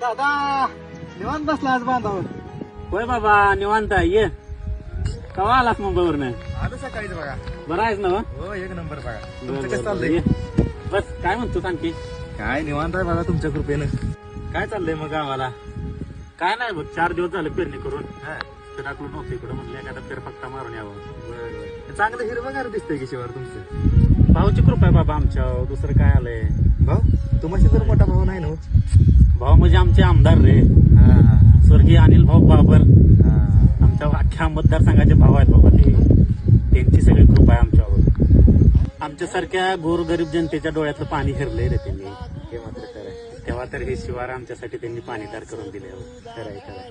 दादा निवांत बसला आज बांधावर. होय बाबा निवांत आहे, ये. कवा आलास मुंबईवरनं आलो सकाळीच बघा. बरं आहेस ना व? हो एक नंबर बघा. तुमचं बरं, कसं बरं, चाललंय? ये. बस काय म्हणतो आणखी? काय निवांत आहे बघा तुमच्या कृपेनं. काय चाललंय मग गावाला? काय नाही बघ चार दिवस झाले पेरणी करून. फिराकलो नव्हतं इकडं म्हणलं एखादा फेरफटका मारून यावं. चांगलं हिरवगार दिसतंय की शिवार तुमचं? भाऊची कृपा आहे बाबा आमच्या दुसरं काय आलंय? भाऊ तुम्हाला तर मोठा भाऊ नाही ना हो? भाऊ म्हणजे आमचे आमदार रे. स्वर्गीय अनिल भाऊ बाबर. आमच्या अख्ख्या मतदारसंघाचे भाऊ आहेत बाबा ते. त्यांची सगळी कृपा आहे आमच्यावर. आमच्यासारख्या गोरगरीब जनतेच्या डोळ्यातलं पाणी हेरलंय रे त्यांनी. हे मात्र खरं. तेव्हा तर हे शिवार आमच्यासाठी त्यांनी पाणीदार करून दिले हो. खरं आहे, खरं